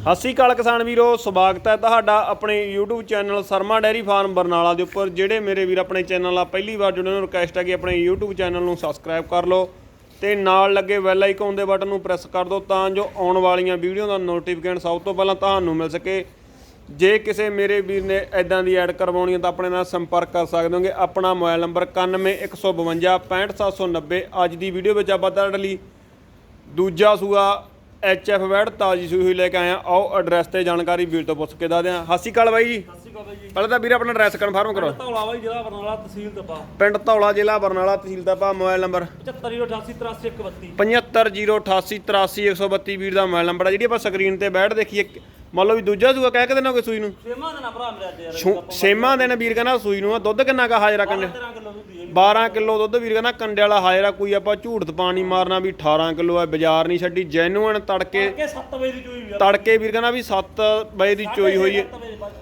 ਸਤਿ ਸ਼੍ਰੀ ਅਕਾਲ ਕਿਸਾਨ ਵੀਰੋ, ਸਵਾਗਤ ਹੈ ਤੁਹਾਡਾ ਆਪਣੇ YouTube channel Sharma dairy farm Barnala ਦੇ ਉੱਪਰ, ਜਿਹੜੇ ਮੇਰੇ ਵੀਰ ਆਪਣੇ ਚੈਨਲ ਆ ਪਹਿਲੀ ਵਾਰ ਜੁੜੇ ਨੂੰ ਰਿਕਵੈਸਟ ਹੈ ਕਿ ਆਪਣੇ YouTube ਚੈਨਲ ਨੂੰ ਸਬਸਕ੍ਰਾਈਬ ਕਰ ਲਓ ਤੇ ਨਾਲ ਲੱਗੇ ਬੈਲ ਆਈਕਨ ਦੇ ਬਟਨ ਨੂੰ ਪ੍ਰੈਸ ਕਰ ਦਿਓ ਤਾਂ ਜੋ ਆਉਣ ਵਾਲੀਆਂ ਵੀਡੀਓ ਦਾ ਨੋਟੀਫਿਕੇਸ਼ਨ ਸਭ ਤੋਂ ਪਹਿਲਾਂ ਤੁਹਾਨੂੰ ਮਿਲ ਸਕੇ। ਜੇ ਕਿਸੇ ਮੇਰੇ ਵੀਰ ਨੇ ਐਦਾਂ ਦੀ ਐਡ ਕਰਵਾਉਣੀ ਹੈ ਤਾਂ ਆਪਣੇ ਨਾਲ ਸੰਪਰਕ ਕਰ ਸਕਦੇ ਹੋਗੇ। ਆਪਣਾ ਮੋਬਾਈਲ ਨੰਬਰ 9115 65790 ਅੱਜ ਦੀ ਵੀਡੀਓ ਵਿੱਚ ਆਪਾਂ ਤੁਹਾਡੇ ਲਈ ਦੂਜਾ ਸੂਆ ਐਚ ਐਫ ਵੈਡ ਤਾਜੀ ਸੂਈ ਹੋਈ ਲੈ ਕੇ ਆਇਆ ਆਓ ਐਡਰੈਸ ਤੇ ਜਾਣਕਾਰੀ ਵੀਰ ਤੋਂ ਪੁੱਛ ਕੇ ਦੱਸਦੇ ਹਾਂ ਸਤਿ ਸ਼੍ਰੀ ਅਕਾਲ ਬਾਈ ਜੀ। ਸਤਿ ਸ਼੍ਰੀ ਅਕਾਲ ਜੀ। ਪਹਿਲਾਂ ਤਾਂ ਵੀਰ ਆਪਣਾ ਐਡਰੈਸ ਕਨਫਰਮ ਕਰੋ। ਧੌਲਾ ਬਾਈ ਜ਼ਿਲ੍ਹਾ ਬਰਨਾਲਾ ਤਹਿਸੀਲ ਤਪਾ ਪਿੰਡ ਧੌਲਾ ਜ਼ਿਲ੍ਹਾ ਬਰਨਾਲਾ ਤਹਿਸੀਲ ਦਾ ਮੋਬਾਈਲ ਨੰਬਰ 7588833132 7508838132 ਵੀਰ ਦਾ ਮੋਬਾਈਲ ਨੰਬਰ ਆ ਜਿਹੜੀ ਆਪਾਂ ਸਕਰੀਨ ਤੇ ਬੈਠ ਦੇਖੀਏ। ਮੰਨ ਲਓ ਵੀ ਦੂਜਾ ਸੂਆ ਕਹਿ ਕੇ ਦੇਣਾ ਕੋਈ ਸੂਈ ਨੂੰ? ਛੇਵਾਂ ਦਿਨ ਭਰਾ ਮੇਰੇ ਯਾਰ ਛੇਵਾਂ ਦਿਨ ਵੀਰ ਕਹਿੰਦਾ ਸੂਈ ਨੂੰ ਆ ਦੁੱਧ ਕਿੰਨਾ ਕਾ ਹਾਜ਼ਰਾ ਕੰਡੇ 13 ਕਿਲੋ ਦੁੱਧ ਹੈ 12 ਕਿਲੋ ਦੁੱਧ ਵੀਰ ਕਹਿੰਦਾ ਕੰਡੇ ਵਾਲਾ ਹਾਜ਼ਰਾ ਕੋਈ ਆਪਾਂ ਝੂਠ ਪਾਣੀ ਮਾਰਨਾ ਵੀ 18 ਕਿਲੋ ਹੈ ਬਾਜ਼ਾਰ ਨਹੀਂ ਛੱਡੀ ਜੈਨੂਅਨ ਤੜਕੇ ਕਿ 7 ਵਜੇ ਦੀ ਚੋਈ ਵੀ ਆ। ਤੜਕੇ ਵੀਰ ਕਹਿੰਦਾ ਵੀ 7 ਵਜੇ ਦੀ ਚੋਈ ਹੋਈ ਹੈ। 7 ਵਜੇ ਬਾਅਦ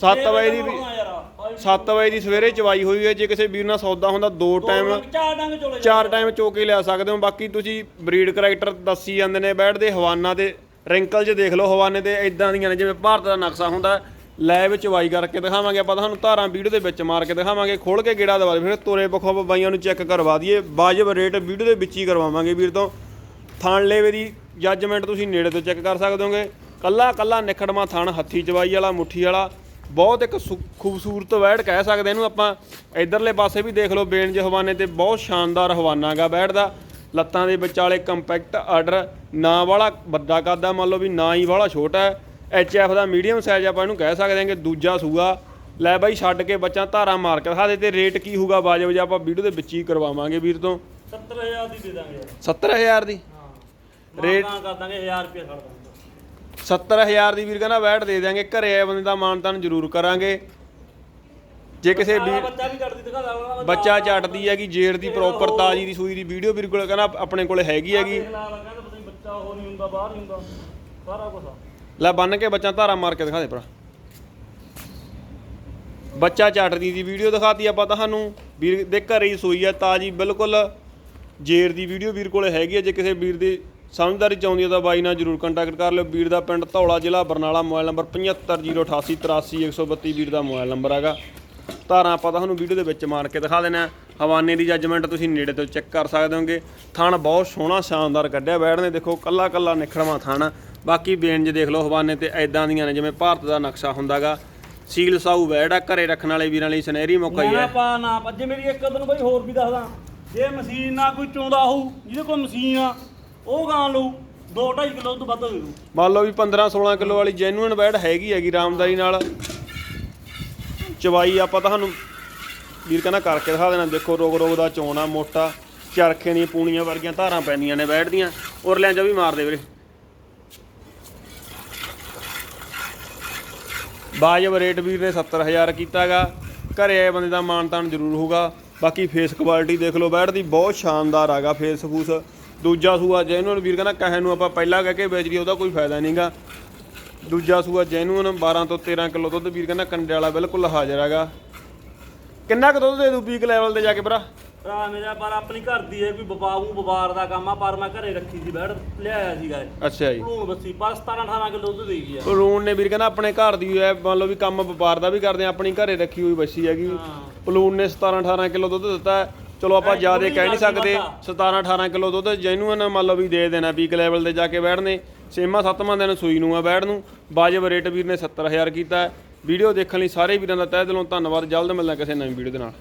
7 ਵਜੇ ਦੀ ਵੀ ਯਾਰ 7 ਵਜੇ ਦੀ ਸਵੇਰੇ ਚਵਾਈ ਹੋਈ ਹੈ ਜੇ ਕਿਸੇ ਵੀਰ ਨਾਲ ਸੌਦਾ ਹੁੰਦਾ ਦੋ ਟਾਈਮ ਚਾਰ ਟਾਈਮ ਚੋ ਕੇ ਲਿਆ ਸਕਦੇ ਹੋ। ਬਾਕੀ ਤੁਸੀਂ ਬਰੀਡ ਕਰੈਕਟਰ ਦੱਸੀ ਜਾਂਦੇ ਨੇ ਬੈਠਦੇ ਹਵਾਨਾ ਤੇ ਰਿੰਕਲ 'ਚ ਦੇਖ ਲਓ ਹਵਾਨੇ ਤੇ ਇਦਾਂ ਦੀਆਂ ਨੇ ਜਿਵੇਂ ਭਾਰਤ ਦਾ ਨਕਸ਼ਾ ਹੁੰਦਾ ਲੈ ਵਿੱਚ ਵਾਈ ਕਰਕੇ ਦਿਖਾਵਾਂਗੇ, ਆਪਾਂ ਤੁਹਾਨੂੰ ਧਾਰਾਂ ਵੀਡੀਓ ਦੇ ਵਿੱਚ ਮਾਰ ਕੇ ਦਿਖਾਵਾਂਗੇ, ਖੋਲ ਕੇ ਗੇੜਾ ਦਵਾ ਦੇ, ਫਿਰ ਤੋਰੇ ਬਖੋ ਬਾਈਆਂ ਨੂੰ ਚੈੱਕ ਕਰਵਾ ਦਈਏ, ਵਾਜਬ ਰੇਟ ਵੀਡੀਓ ਦੇ ਵਿੱਚ ਹੀ ਕਰਵਾਵਾਂਗੇ ਵੀਰ ਤੋਂ। ਥਾਣ ਲੇਵੇ ਦੀ ਜੱਜਮੈਂਟ ਤੁਸੀਂ ਨੇੜੇ ਤੋਂ ਚੈੱਕ ਕਰ ਸਕਦੇ ਹੋਗੇ। ਕੱਲਾ ਕੱਲਾ ਨਿਖੜਮਾ ਥਾਣ, ਹੱਥੀ ਚਵਾਈ ਵਾਲਾ, ਮੁੱਠੀ ਵਾਲਾ, ਬਹੁਤ ਇੱਕ ਸੁ- ਖੂਬਸੂਰਤ ਵੈੜ ਕਹਿ ਸਕਦੇ ਇਹਨੂੰ ਆਪਾਂ। ਇਧਰਲੇ ਪਾਸੇ ਵੀ ਦੇਖ ਲਓ ਬੇਨਜ ਹਵਾਨੇ ਤੇ ਬਹੁਤ ਸ਼ਾਨਦਾਰ ਹਵਾਨਾ ਗਾ ਵੈੜ ਦਾ। ਲੱਤਾਂ ਦੇ ਵਿਚਾਲੇ ਕੰਪੈਕਟ ਆਰਡਰ, ਨਾ ਵਾਲਾ, ਵੱਡਾ ਕਰਦਾ ਮੰਨ ਲਓ ਵੀ ਨਾ ਹੀ ਵਾਲਾ ਛੋਟਾ ਹੈ। ਐਚ ਐਫ ਦਾ ਮੀਡੀਅਮ ਸਾਈਜ਼ ਆਪਾਂ ਇਹਨੂੰ ਕਹਿ ਸਕਦੇ ਹਾਂ ਕਿ ਦੂਜਾ ਸੂਆ। ਲੈ ਬਾਈ ਛੱਡ ਕੇ ਬੱਚਾ ਧਾਰਾ ਮਾਰ ਕੇ ਦਿਖਾ ਦੇ ਤੇ ਰੇਟ ਕੀ ਹੋਊਗਾ ਬਾਜਬ ਜੇ ਆਪਾਂ ਵੀਡੀਓ ਦੇ ਵਿੱਚ ਹੀ ਕਰਵਾਵਾਂਗੇ ਵੀਰ ਤੋਂ। 70000 ਦੀ ਦੇ ਦਾਂਗੇ। ਯਾਰ 70000 ਦੀ? ਹਾਂ ਰੇਟ- ਕਰ ਦਾਂਗੇ 1000 ਰੁਪਏ ਛੱਡ ਦਾਂਗੇ। 70000 ਦੀ ਵੀਰ ਕਹਿੰਦਾ ਵੈਟ ਦੇ ਦਿਆਂਗੇ ਘਰੇ ਆਏ ਬੰਦੇ ਦਾ ਮਾਨਤਾਨ ਜ਼ਰੂਰ ਕਰਾਂਗੇ। ਜੇ ਕਿਸੇ ਵੀ ਬੱਚਾ ਵੀ ਕੱਢਦੀ ਦਿਖਾ ਦਾਂਗਾ ਬੱਚਾ ਹੈਗੀ ਜੇਰ ਦੀ ਪ੍ਰੋਪਰ ਤਾਜੀ ਦੀ ਸੂਈ ਦੀ ਵੀਡੀਓ ਵੀਰ ਕੋਲ ਕਹਿੰਦਾ ਆਪਣੇ ਕੋਲ ਹੈਗੀ ਹੈਗੀ। ਕਹਿੰਦਾ ਪਤਾ ਨੀ ਬੱਚਾ ਉਹ ਨਹੀਂ ਹੁੰਦਾ ਬਾਹਰ ਨਹੀਂ ਹੁੰਦਾ ਸਾਰਾ ਕੁਝ ਲੈ ਬੰਨ ਕੇ ਬੱਚਾ ਧਾਰਾ ਮਾਰ ਕੇ ਦਿਖਾ ਦੇ ਭਰਾ। ਬੱਚਾ ਚੱਟਦੀ ਦੀ ਵੀਡੀਓ ਦਿਖਾਤੀ ਆਪਾਂ ਤੁਹਾਨੂੰ। ਵੀਰ ਦੇ ਘਰੇ ਹੀ ਸੋਈ ਆ ਤਾਜੀ, ਬਿਲਕੁਲ ਜੇਰ ਦੀ ਵੀਡੀਓ ਵੀਰ ਕੋਲੇ ਹੈਗੀ ਹੈ ਜੇ ਕਿਸੇ ਵੀਰ ਦੀ ਸਮਝਦਾਰੀ ਚਾਹੁੰਦੀ ਹੈ ਤਾਂ ਬਾਈ ਨਾਲ ਜਰੂਰ ਕੰਟੈਕਟ ਕਰ ਲਿਓ। ਵੀਰ ਦਾ ਪਿੰਡ ਧੌਲਾ ਜ਼ਿਲ੍ਹਾ ਬਰਨਾਲਾ, ਮੋਬਾਈਲ ਨੰਬਰ 7508838132 ਵੀਰ ਦਾ ਮੋਬਾਈਲ ਨੰਬਰ ਹੈਗਾ। ਧਾਰਾਂ ਆਪਾਂ ਤੁਹਾਨੂੰ ਵੀਡੀਓ ਦੇ ਵਿੱਚ ਮਾਰ ਕੇ ਦਿਖਾ ਦੇਣਾ। ਹਵਾਨੇ ਦੀ ਜੱਜਮੈਂਟ ਤੁਸੀਂ ਨੇੜੇ ਤੋਂ ਚੈੱਕ ਕਰ ਸਕਦੇ ਹੋਗੇ। ਥਣ ਬਹੁਤ ਸੋਹਣਾ, ਸ਼ਾਨਦਾਰ ਕੱਢਿਆ ਬੈਠਨੇ ਦੇਖੋ ਕੱਲਾ ਕੱਲਾ ਨਿਖੜਵਾ ਥਣ। ਬਾਕੀ ਬੇਨਜ ਦੇਖ ਲਓ ਹਵਾਨੇ ਤੇ ਐਦਾਂ ਦੀਆਂ ਨੇ ਜਿਵੇਂ ਭਾਰਤ ਦਾ ਨਕਸ਼ਾ ਹੁੰਦਾਗਾ। ਸੀਲ ਸਾਊ ਆ ਘਰੇ ਰੱਖਣ ਵਾਲੇ ਵੀਰਾਂ ਲਈ ਸੁਨਹਿਰੀ ਮੌਕਾ ਹੀ। ਨਾ ਹੈ ਪਾ ਨਾ ਪਾ। ਜੇ ਮੇਰੀ ਇੱਕ ਦਿਨ ਬਈ ਹੋਰ ਵੀ ਦੱਸਦਾ। ਜੇ ਮਸ਼ੀਨ ਨਾਲ ਕੋਈ ਚੋਂਦਾ ਹੋਊ ਜਿਹਦੇ ਕੋਲ ਮਸ਼ੀਨ ਆ ਉਹ ਗਾਂ ਲਊ 2.5 ਕਿਲੋ ਤੋਂ ਵੱਧ ਹੋਊ ਮੰਨ ਲਓ ਵੀ 15 16 ਕਿਲੋ ਵਾਲੀ ਜੈਨੂਇਨ ਬੈੜ ਹੈਗੀ ਹੈਗੀ ਰਾਮਦਾਰੀ ਨਾਲ। ਚਵਾਈ ਆਪਾਂ ਤੁਹਾਨੂੰ ਵੀਰ ਕਹਿੰਦਾ ਕਰਕੇ ਦਿਖਾ ਦੇਣਾ ਦੇਖੋ ਰੋਗ ਰੋਗ ਦਾ ਚੋਣਾ ਮੋਟਾ ਚਰਖੇ ਦੀਆਂ ਪੂਣੀਆਂ ਵਰਗੀਆਂ ਧਾਰਾਂ ਪੈਂਦੀਆਂ ਨੇ ਬੈੜ ਦੀਆਂ। ਉਰਲਿਆਂ 'ਚ ਵੀ ਮਾਰਦੇ ਵੀਰੇ। ਵਾਜਬ ਰੇਟ ਵੀਰ ਨੇ 70000 ਕੀਤਾਗਾ। ਘਰੇ ਆਏ ਬੰਦੇ ਦਾ ਮਾਣ ਤਾਣ ਜ਼ਰੂਰ ਹੋਊਗਾ। ਬਾਕੀ ਫੇਸ ਕੁਆਲਿਟੀ ਦੇਖ ਲਓ, ਬੈਠ ਦੀ ਬਹੁਤ ਸ਼ਾਨਦਾਰ ਆਗਾ ਫੇਸ ਫੂਸ। ਦੂਜਾ ਸੂਆ ਜੈਨੂਅਨ ਵੀਰ ਕਹਿੰਦਾ ਕਹੇ ਨੂੰ ਆਪਾਂ ਪਹਿਲਾਂ ਕਹਿ ਕੇ ਵੇਚ ਲਈ ਉਹਦਾ ਕੋਈ ਫਾਇਦਾ ਨਹੀਂਗਾ ਦੂਜਾ ਸੂਆ ਜੈਨੂਅਨ 12 ਤੋਂ 13 ਕਿਲੋ ਦੁੱਧ ਵੀਰ ਕਹਿੰਦਾ, ਕੰਡੇ ਵਾਲਾ ਬਿਲਕੁਲ ਹਾਜ਼ਰ ਹੈਗਾ ਕਿੰਨਾ ਕੁ ਦੁੱਧ ਦੇ ਦੂ ਪੀਕ ਲੈਵਲ ਤੇ ਜਾ ਕੇ ਭਰਾ? ਭਰਾ ਮੇਰਾ ਪਰ ਆਪਣੀ ਘਰ ਦੀ ਹੈ ਕੋਈ ਵਪਾਰੂ ਵਪਾਰ ਦਾ ਕੰਮ ਆ ਪਰ ਮੈਂ ਘਰੇ ਰੱਖੀ ਸੀ ਬੈੜ ਲਿਆਇਆ ਸੀਗਾ ਇਹ। ਅੱਛਾ ਜੀ। ਹੁਣ ਬੱਸੀ ਪਰ 17 18 ਕਿਲੋ ਦੁੱਧ ਦੇਈ ਆ। ਪਲੂਨ ਨੇ ਵੀਰ ਕਹਿੰਦਾ ਆਪਣੇ ਘਰ ਦੀ ਹੈ ਮੰਨ ਲਓ ਵੀ ਕੰਮ ਵਪਾਰ ਦਾ ਵੀ ਕਰਦੇ ਆ ਆਪਣੀ ਘਰੇ ਰੱਖੀ ਹੋਈ ਬੱਸੀ ਹੈਗੀ। ਪਲੂਨ ਨੇ 17 18 ਕਿਲੋ ਦੁੱਧ ਦਿੱਤਾ। ਹੈ। ਚਲੋ ਆਪਾਂ ਜ਼ਿਆਦਾ ਕਹਿ ਨਹੀਂ ਸਕਦੇ 17 18 ਕਿਲੋ ਦੁੱਧ ਜੈਨੂਅਨ ਮੰਨ ਲਓ ਵੀ ਦੇ ਦੇਣਾ ਪੀਕ ਲੈਵਲ ਤੇ ਜਾ ਕੇ ਬੈਠਨੇ। ਛੇਵਾਂ ਸੱਤਵਾਂ ਦਿਨ ਸੂਈ ਨੂੰ ਆ ਬੈਠ ਨੂੰ। ਵਾਜਬ ਰੇਟ ਵੀਰ ਨੇ 70000 ਕੀਤਾ। ਹੈ। ਵੀਡੀਓ ਦੇਖਣ ਲਈ ਸਾਰੇ ਵੀਰਾਂ ਦਾ ਤਹਿ ਦਿਲੋਂ ਧੰਨਵਾਦ। ਜਲਦ ਮਿਲਣਾ ਕਿਸੇ ਨਵੀਂ ਵੀਡੀਓ ਦੇ ਨਾਲ।